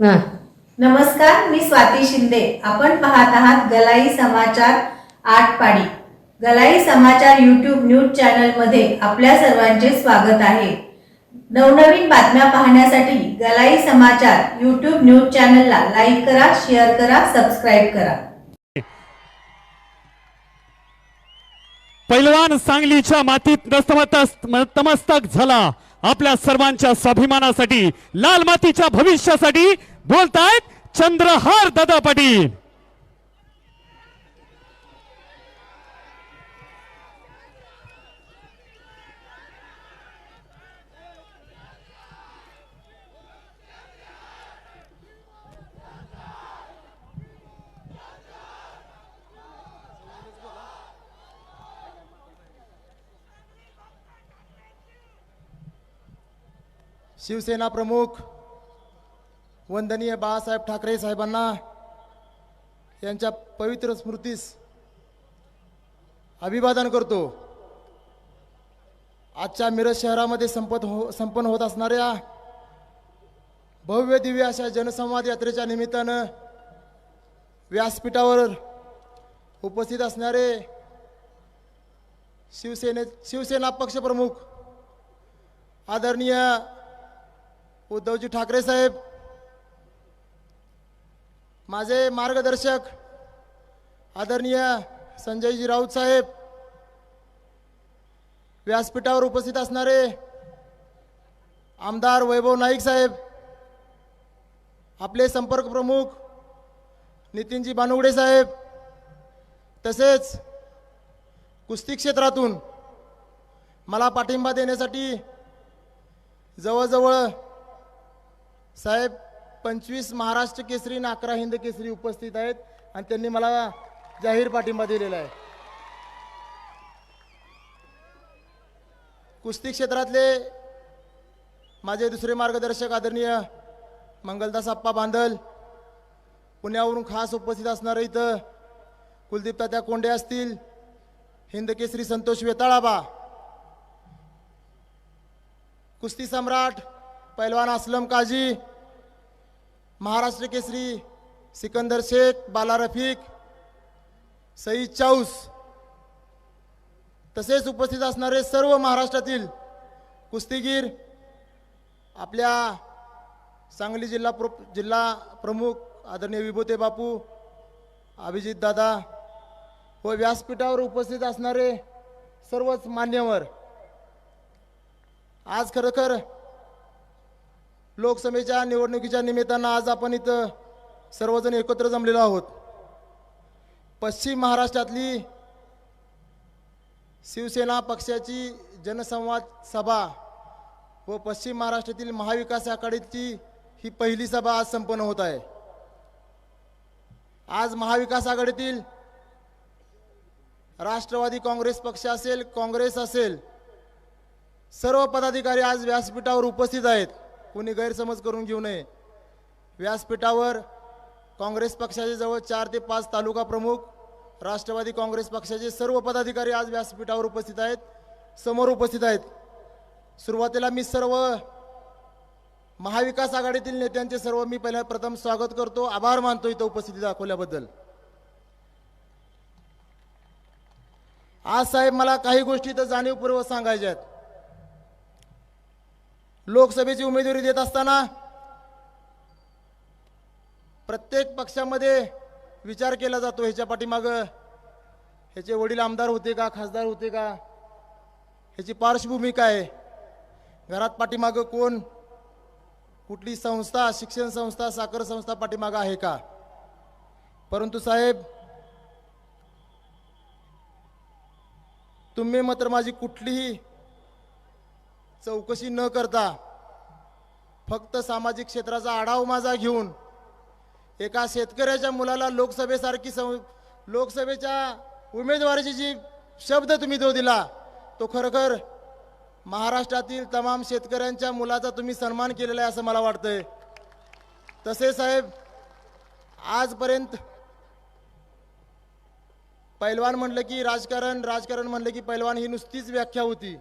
नमस्कार मी स्वाती शिंदे. आपण पाहत आहात गलाई समाचार आठ पाडी गलाई समाचार यूट्यूब न्यूज चॅनलमध्ये आपल्या सर्वांचे स्वागत आहे. नवनवीन बातम्या पाहण्यासाठी गलाई समाचार यूट्यूब न्यूज चॅनलला लाईक करा शेअर करा सबस्क्राईब करा. पैलवान सांगलीच्या मातीत नतमस्तक झाला. आपल्या सर्वांच्या स्वाभिमानासाठी लाल मातीच्या भविष्यासाठी बोलतायत चंद्रहार दादा पाटील शिवसेना प्रमुख वंदनीय बाळासाहेब ठाकरे साहेबांना यांच्या पवित्र स्मृतीस अभिवादन करतो. आजच्या मिरज शहरामध्ये संपत हो संपन्न होत असणाऱ्या भव्य दिव्य अशा जनसंवाद यात्रेच्या निमित्तानं व्यासपीठावर उपस्थित असणारे शिवसेने शिवसेना पक्षप्रमुख आदरणीय उद्धवजी ठाकरे साहेब माझे मार्गदर्शक आदरणीय संजयजी राऊत साहेब व्यासपीठावर उपस्थित असणारे आमदार वैभव नाईक साहेब आपले संपर्क प्रमुख नितीनजी बानुगडे साहेब तसेच कुस्ती क्षेत्रातून मला पाठिंबा देण्यासाठी जवळजवळ साहेब पंचवीस महाराष्ट्र केसरी आणि अकरा हिंद केसरी उपस्थित आहेत आणि त्यांनी मला जाहीर पाठिंबा दिलेला आहे. कुस्ती क्षेत्रातले माझे दुसरे मार्गदर्शक आदरणीय मंगलदास आप्पा बांदल पुण्यावरून खास उपस्थित असणारे इथं कुलदीप तात्या कोंडे असतील हिंद केसरी संतोष वेताळाबा कुस्ती सम्राट पैलवान असलम काजी महाराष्ट्र केसरी सिकंदर शेख बाला रफिक सईद चाऊस. तसेच उपस्थित असणारे सर्व महाराष्ट्रातील कुस्तीगीर आपल्या सांगली जिल्हा प्र जिल्हा प्रमुख आदरणीय विभूते बापू अभिजित दादा व व्यासपीठावर उपस्थित असणारे सर्वच मान्यवर. आज खरोखर लोकसभेच्या निवडणुकीच्या निमित्तानं आज आपण इथं सर्वजण एकत्र जमलेलो आहोत. पश्चिम महाराष्ट्रातली शिवसेना पक्षाची जनसंवाद सभा व पश्चिम महाराष्ट्रातील महाविकास आघाडीची ही पहिली सभा आज संपन्न होत आहे. आज महाविकास आघाडीतील राष्ट्रवादी काँग्रेस पक्ष असेल काँग्रेस असेल सर्व पदाधिकारी आज व्यासपीठावर उपस्थित आहेत. कोणी गैरसमज करून घेऊ नये. व्यासपीठावर काँग्रेस पक्षाचे जवळ चार ते पाच तालुका प्रमुख राष्ट्रवादी काँग्रेस पक्षाचे सर्व पदाधिकारी आज व्यासपीठावर उपस्थित आहेत समोर उपस्थित आहेत. सुरुवातीला मी सर्व महाविकास आघाडीतील नेत्यांचे सर्व मी पहिल्या प्रथम स्वागत करतो. आभार मानतो इथं उपस्थिती दाखवल्याबद्दल. आज साहेब मला काही गोष्टी इथं जाणीवपूर्वक सांगायच्या आहेत. लोकसभेची उमेदवारी देत असताना प्रत्येक पक्षामध्ये विचार केला जातो ह्याच्या पाठीमागं. ह्याचे वडील आमदार होते का खासदार होते का? ह्याची पार्श्वभूमी काय? आहे? घरात पाठीमागं कोण? कुठली संस्था शिक्षण संस्था साखर संस्था पाठीमागं आहे का? परंतु साहेब तुम्ही मात्र माझी कुठलीही चौकशी न करता फक्त सामाजिक क्षेत्राचा आढावा माझा घेऊन एका शेतकऱ्याच्या मुलाला लोकसभेसारखी सं लोकसभेच्या उमेदवारीची जी शब्द तुम्ही जो दिला तो खरोखर महाराष्ट्रातील तमाम शेतकऱ्यांच्या मुलाचा तुम्ही सन्मान केलेला आहे असं मला वाटतंय. तसे साहेब आजपर्यंत पैलवान म्हणलं की राजकारण राजकारण म्हणलं की पैलवान ही नुसतीच व्याख्या होती.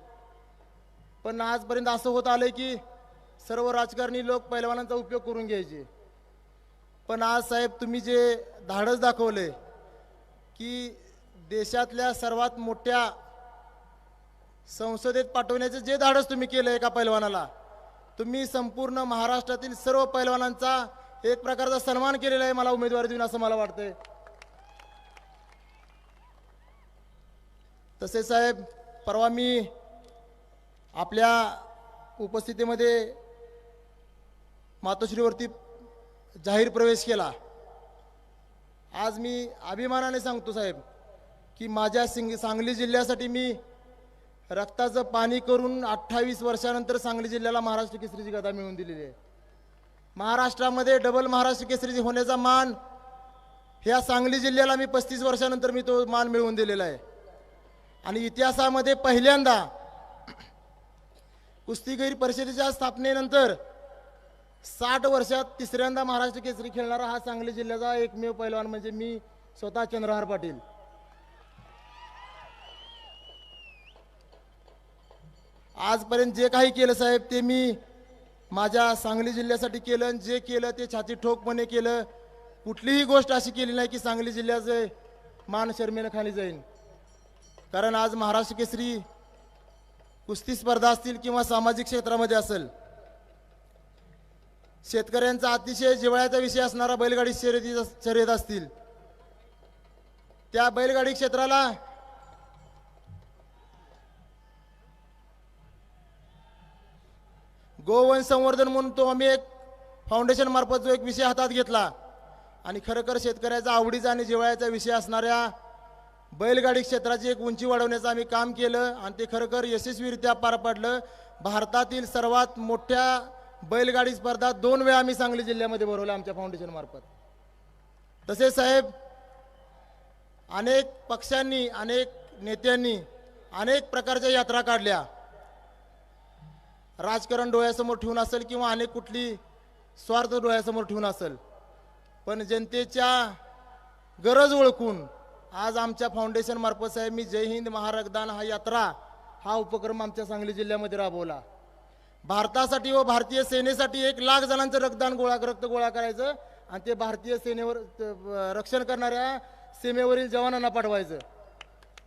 पण आजपर्यंत असं होत आलं की सर्व राजकारणी लोक पैलवानांचा उपयोग करून घ्यायचे. पण आज साहेब तुम्ही जे धाडस दाखवले की देशातल्या सर्वात मोठ्या संसदेत पाठवण्याचं जे धाडस तुम्ही केलं एका पैलवानाला तुम्ही संपूर्ण महाराष्ट्रातील सर्व पैलवानांचा एक प्रकारचा सन्मान केलेला आहे मला उमेदवारी देऊन असं मला वाटतंय. तसे साहेब परवा मी आपल्या उपस्थितीमध्ये मातोश्रीवरती जाहीर प्रवेश केला. आज मी अभिमानाने सांगतो साहेब की माझ्या सिंग सांगली जिल्ह्यासाठी मी रक्ताचं पाणी करून अठ्ठावीस वर्षानंतर सांगली जिल्ह्याला महाराष्ट्र केसरीची गदा मिळवून दिलेली आहे. महाराष्ट्रामध्ये डबल महाराष्ट्र केसरी होण्याचा मान ह्या सांगली जिल्ह्याला मी पस्तीस वर्षानंतर मी तो मान मिळवून दिलेला आहे. आणि इतिहासामध्ये पहिल्यांदा कुस्तीगीर परिषदेच्या स्थापनेनंतर साठ वर्षात तिसऱ्यांदा महाराष्ट्र केसरी खेळणारा हा सांगली जिल्ह्याचा एकमेव पैलवान म्हणजे मी स्वतः चंद्रहार पाटील. आजपर्यंत जे काही केलं साहेब ते मी माझ्या सांगली जिल्ह्यासाठी केलं आणि जे केलं ते छाती ठोकपणे केलं. कुठलीही गोष्ट अशी केली नाही की सांगली जिल्ह्याचे मान शर्मेनं खाली जाईल कारण आज महाराष्ट्र केसरी कुस्ती स्पर्धा असतील किंवा सामाजिक क्षेत्रामध्ये असेल शेतकऱ्यांचा अतिशय जिव्हाळ्याचा विषय असणारा बैलगाडी शर्यती शर्यत असतील. त्या बैलगाडी क्षेत्राला गोवन संवर्धन म्हणून तो आम्ही एक फाउंडेशन मार्फत जो एक विषय हातात घेतला. आणि खरोखर शेतकऱ्याचा आवडीचा आणि जिव्हाळ्याचा विषय असणाऱ्या बैलगाडी क्षेत्राची एक उंची वाढवण्याचं आम्ही काम केलं आणि ते खरोखर यशस्वीरित्या पार पडलं. भारतातील सर्वात मोठ्या बैलगाडी स्पर्धा दोन वेळा आम्ही सांगली जिल्ह्यामध्ये भरवल्या आमच्या फाउंडेशन मार्फत. तसेच साहेब अनेक पक्षांनी अनेक नेत्यांनी अनेक प्रकारच्या यात्रा काढल्या. राजकारण डोळ्यासमोर ठेवून असेल किंवा अनेक कुठली स्वार्थ डोळ्यासमोर ठेवून असेल पण जनतेच्या गरज ओळखून आज आमच्या फाउंडेशन मार्फत साहेब मी जय हिंद महारगदान हा यात्रा हा उपक्रम आमच्या सांगली जिल्ह्यामध्ये राबवला. भारतासाठी व भारतीय सेनेसाठी एक लाख जणांचं रक्तदान गोळा रक्त गोळा करायचं आणि ते भारतीय सेनेवर रक्षण करणाऱ्या सीमेवरील जवानांना पाठवायचं.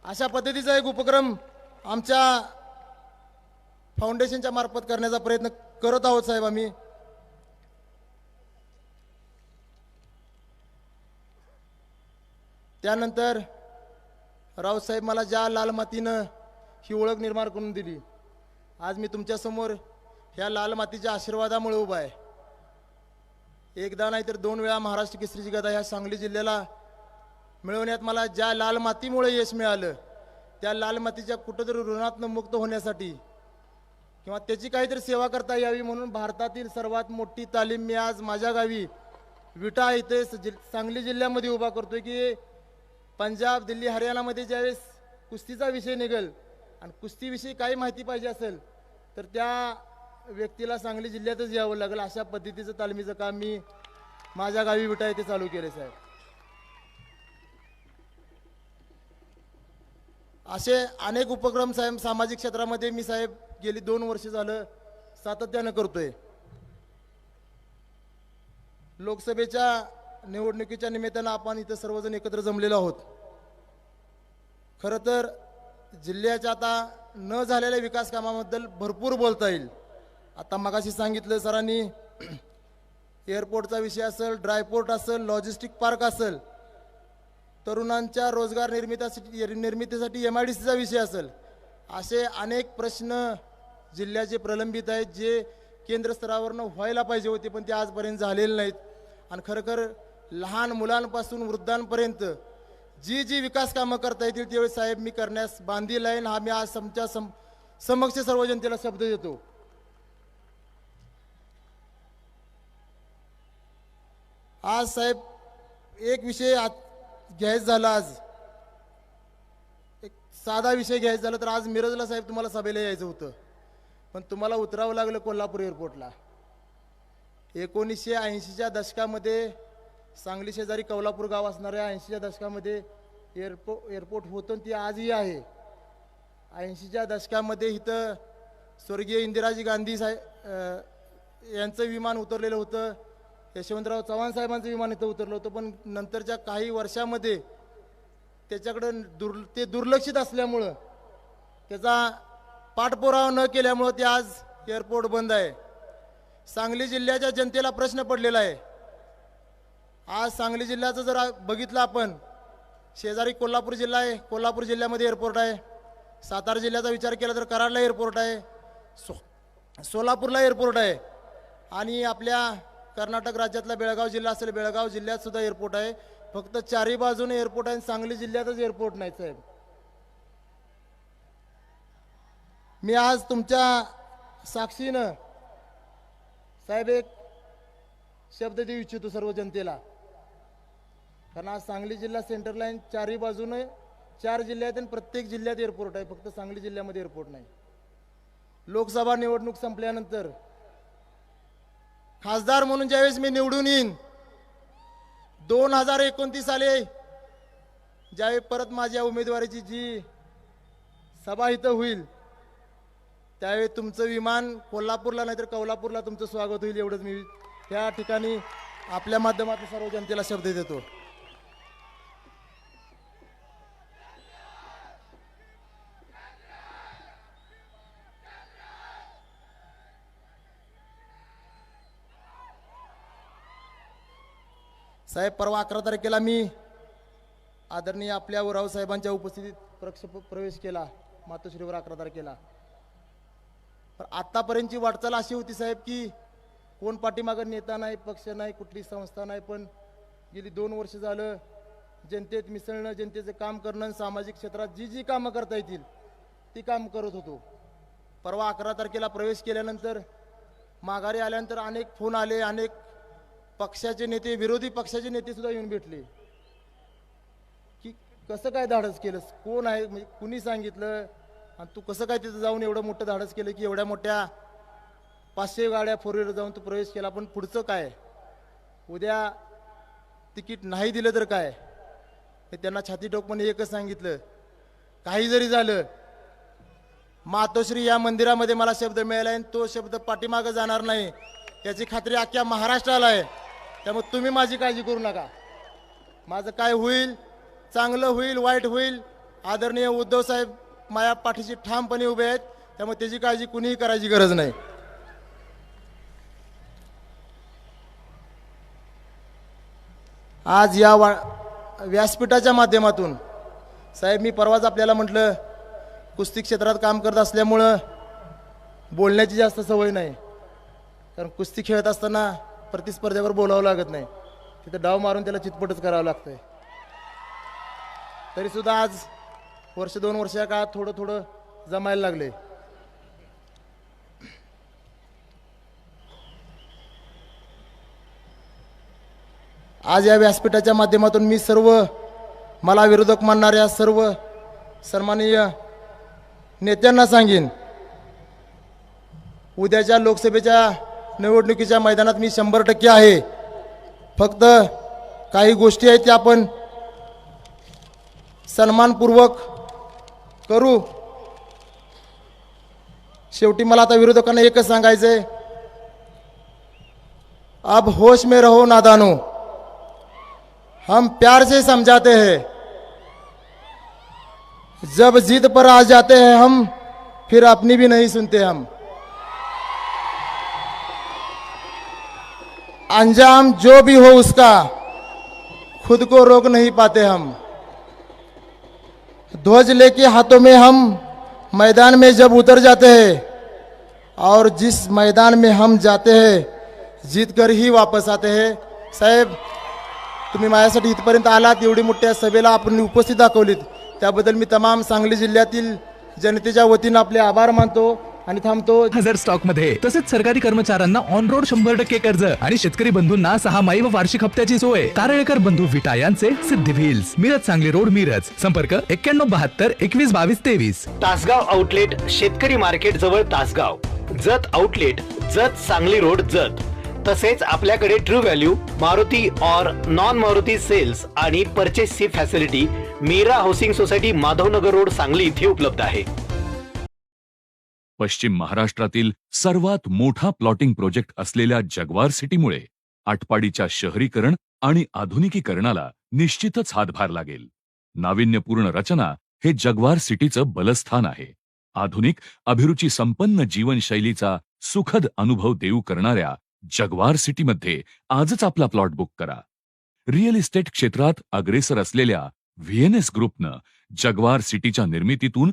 अशा पद्धतीचा एक उपक्रम आमच्या फाउंडेशनच्या मार्फत करण्याचा प्रयत्न करत आहोत साहेब आम्ही. त्यानंतर रावसाहेब मला ज्या लाल मातीनं ही ओळख निर्माण करून दिली आज मी तुमच्यासमोर ह्या लाल मातीच्या आशीर्वादामुळे उभा आहे. एकदा नाही तर दोन वेळा महाराष्ट्र केसरीची गदा ह्या सांगली जिल्ह्याला मिळवण्यात मला ज्या लाल मातीमुळे यश मिळालं त्या लाल मातीच्या कुठंतरी ऋणातनं मुक्त होण्यासाठी किंवा त्याची काहीतरी सेवा करता यावी म्हणून भारतातील सर्वात मोठी तालीम मी आज माझ्या गावी विटा इथे जि- सांगली जिल्ह्यामध्ये उभा करतोय की पंजाब दिल्ली हरियाणामध्ये ज्यावेळेस कुस्तीचा विषय निघेल आणि कुस्तीविषयी काही माहिती पाहिजे असेल तर त्या व्यक्तीला सांगली जिल्ह्यातच यावं लागेल. अशा पद्धतीचं तालमीचं काम मी माझ्या गावी विटा येथे चालू केले साहेब. असे अनेक उपक्रम साहेब सामाजिक क्षेत्रामध्ये मी साहेब गेली दोन वर्ष झालं सातत्यानं करतोय. लोकसभेच्या निवडणुकीच्या निमित्तानं आपण इथं सर्वजण एकत्र जमलेलो आहोत. खरं तर जिल्ह्याच्या आता न झालेल्या विकास कामाबद्दल भरपूर बोलता येईल. आता मगाशी सांगितलं सरांनी एअरपोर्टचा विषय असेल ड्रायपोर्ट असेल लॉजिस्टिक पार्क असेल तरुणांच्या रोजगार निर्मितीसाठी निर्मितीसाठी एम आय डी सीचा विषय असेल असे अनेक प्रश्न जिल्ह्याचे प्रलंबित आहेत जे केंद्र स्तरावरनं व्हायला पाहिजे होते पण ते आजपर्यंत झालेले नाहीत. आणि खरोखर लहान मुलांपासून वृद्धांपर्यंत जी जी विकास कामं करता येतील त्यावेळी साहेब मी करण्यास बांधील आहे हा मी आज समच्या सम समक्ष सर्व जनतेला शब्द देतो. आज साहेब एक विषय आज घ्यायचा झाला आज. एक साधा विषय घ्यायचा झाला तर आज मिरजला साहेब तुम्हाला सभेला यायचं होतं. पण तुम्हाला उतरावं लागलं कोल्हापूर एअरपोर्टला. एकोणीसशे ऐंशीच्या दशकामध्ये सांगली शेजारी कौलापूर गाव असणाऱ्या ऐंशीच्या दशकामध्ये एअरपो एअरपोर्ट होतं आणि ती आजही आहे. ऐंशीच्या दशकामध्ये इथं स्वर्गीय इंदिराजी गांधी साहेब यांचं विमान उतरलेलं होतं. यशवंतराव चव्हाण साहेबांचं विमान इथं उतरलं होतं. पण नंतरच्या काही वर्षामध्ये त्याच्याकडं दुर् ते दुर्लक्षित असल्यामुळं त्याचा पाठपुरावा न केल्यामुळं ते आज एअरपोर्ट बंद आहे. सांगली जिल्ह्याच्या जनतेला प्रश्न पडलेला आहे. आज सांगली जिल्ह्याचं जर बघितलं आपण शेजारी कोल्हापूर जिल्हा आहे कोल्हापूर जिल्ह्यामध्ये एअरपोर्ट आहे. सातारा जिल्ह्याचा विचार केला तर कराडला एअरपोर्ट आहे. सो सोलापूरला एअरपोर्ट आहे. आणि आपल्या कर्नाटक राज्यातला बेळगाव जिल्हा असेल बेळगाव जिल्ह्यातसुद्धा एअरपोर्ट आहे. फक्त चारी बाजूने एअरपोर्ट आहे आणि सांगली जिल्ह्यातच एअरपोर्ट नाही साहेब. मी आज तुमच्या साक्षीनं साहेब एक शब्द देऊ इच्छितो सर्व जनतेला. कारण आज सांगली जिल्हा सेंटर लाईन चारही बाजूने चार जिल्ह्यात आणि प्रत्येक जिल्ह्यात एअरपोर्ट आहे. फक्त सांगली जिल्ह्यामध्ये एअरपोर्ट नाही. लोकसभा निवडणूक संपल्यानंतर खासदार म्हणून ज्यावेळेस मी निवडून येईन दोन हजार एकोणतीस आले ज्यावेळी परत माझ्या उमेदवारीची जी सभा इथं होईल त्यावेळी तुमचं विमान कोल्हापूरला नाहीतर कोल्हापूरला तुमचं स्वागत होईल एवढंच मी त्या ठिकाणी आपल्या माध्यमातून सर्व जनतेला शब्द देतो. साहेब परवा अकरा तारखेला मी आदरणीय आपल्या उराव साहेबांच्या उपस्थितीत प्रक्ष प्रवेश केला मातोश्रीवर अकरा तारखेला. पण आत्तापर्यंतची वाटचाल अशी होती साहेब की कोण पाठीमागं नेता नाही पक्ष नाही कुठली संस्था नाही पण गेली दोन वर्ष झालं जनतेत मिसळणं जनतेचं काम करणं आणि सामाजिक क्षेत्रात जी जी कामं करता येतील ती काम करत होतो. परवा अकरा तारखेला प्रवेश केल्यानंतर माघारी आल्यानंतर अनेक फोन आले अनेक पक्षाचे नेते विरोधी पक्षाचे नेते सुद्धा येऊन भेटले. की कसं काय धाडस केलंस? कोण आहे? म्हणजे कुणी सांगितलं? आणि तू कसं काय तिथं जाऊन एवढं मोठं धाडस केलं की एवढ्या मोठ्या पाचशे गाड्या फोर व्हीलर जाऊन तू प्रवेश केला? पण पुढचं काय? उद्या तिकीट नाही दिलं तर काय? हे त्यांना छाती टोकपणे एकच सांगितलं. काही जरी झालं मातोश्री या मंदिरामध्ये मला शब्द मिळाला आणि तो शब्द पाठीमागं जाणार नाही. याची खात्री अख्ख्या महाराष्ट्राला आहे. त्यामुळे तुम्ही माझी काळजी करू नका. माझं काय होईल चांगलं होईल वाईट होईल आदरणीय उद्धव साहेब माझ्या पाठीशी ठामपणे उभे आहेत त्यामुळे त्याची काळजी कुणीही करायची गरज नाही. आज या वा व्यासपीठाच्या माध्यमातून साहेब मी परवाच आपल्याला म्हटलं कुस्ती क्षेत्रात काम करत असल्यामुळं बोलण्याची जास्त सवय नाही. कारण कुस्ती खेळत असताना प्रतिस्पर्ध्यावर बोलावं लागत नाही. तिथं डाव मारून त्याला चितपटच करावं लागतंय. तरीसुद्धा आज वर्ष दोन वर्षा काळात थोडं थोडं जमायला लागले. आज या व्यासपीठाच्या माध्यमातून मी सर्व मला विरोधक मानणाऱ्या सर्व सन्माननीय नेत्यांना सांगेन उद्याच्या लोकसभेच्या निवडणुकीच्या मैदानात मी शंभर टक्के आहे. फक्त काही गोष्टी आहेत त्या आपण सन्मानपूर्वक करू. शेवटी मला आता विरोधकांना एकच सांगायचं आहे अब होश में रहो नादानो. हम प्यार से समझाते हैं. जब जिद पर आ जाते हैं हम फिर अपनी भी नहीं सुनते हम. अंजाम जो भी हो उसका खुद को रोक नहीं पाते हम। ध्वज लेके हाथों में हम मैदान में जब उतर जाते हैं और जिस मैदान में हम जाते हैं जीत कर ही वापस आते हैं। साहेब तुम्ही माझ्यासाठी इथपर्यंत आलात एवढी मोठ्या सभेला आपण उपस्थित दाखवलीत. त्याबद्दल मी तमाम सांगली जिल्ह्यातील जनतेच्या वतीनं आपले आभार मानतो. आणि थांबतो. हजार स्टॉकमध्ये. तसेच सरकारी कर्मचाऱ्यांना ऑन रोड शंभर टक्के कर्ज आणि शेतकरी बंधूंना सहा माई व वार्षिक हप्त्याची सोय. कारळेकर बंधू विटा यांचे सिद्धी व्हील्स मिरज सांगली रोड मिरज. संपर्क एक्क्याण्णव बहात्तर एकवीस बावीस तेवीस. तासगाव आउटलेट शेतकरी मार्केट जवळ Tasgaon. Jat outlet Jat Sangli road Jat. तसेच आपल्याकडे true value Maruti or non Maruti sales आणि परचेसची facility Meera housing society Madhavnagar road Sangli इथे उपलब्ध आहे. पश्चिम महाराष्ट्रातील सर्वात मोठा प्लॉटिंग प्रोजेक्ट असलेल्या जगवार सिटीमुळे आटपाडीच्या शहरीकरण आणि आधुनिकीकरणाला निश्चितच हातभार लागेल. नाविन्यपूर्ण रचना हे जगवार सिटीचं बलस्थान आहे. आधुनिक अभिरुची संपन्न जीवनशैलीचा सुखद अनुभव देऊ करणाऱ्या जगवार सिटीमध्ये आजच आपला प्लॉट बुक करा. रिअल इस्टेट क्षेत्रात अग्रेसर असलेल्या व्हीएनएस ग्रुपनं जगवार सिटीच्या निर्मितीतून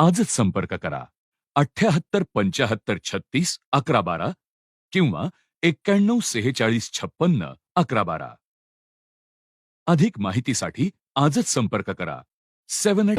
आजच संपर्क करा. अठ्याहत्तर पंचाहत्तर छत्तीस अकरा बारा किंवा एक्क्याण्णव सेहेचाळीस छप्पन्न अकरा बारा. अधिक माहितीसाठी आजच संपर्क करा. Seven eight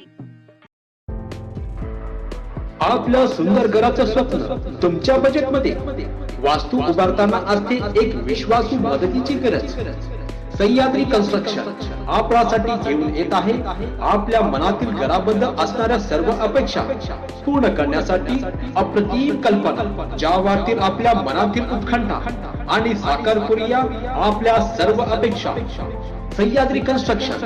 आपल्या सुंदर घराचं स्वप्न तुमच्या बजेटमध्ये वास्तू उभारताना असते एक विश्वासू मदतीची गरज. सह्याद्री कन्स्ट्रक्शन आपल्यासाठी घेऊन येत आहे. आपल्या मनातील घराबद्दल असणाऱ्या सर्व अपेक्षा पूर्ण करण्यासाठी अप्रतिम कल्पना. ज्या वाटतील आपल्या मनातील उत्खंठा आणि साकार करूया आपल्या सर्व अपेक्षा. सह्याद्री कन्स्ट्रक्शन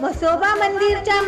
म्हसोबा मंदिरच्या मा-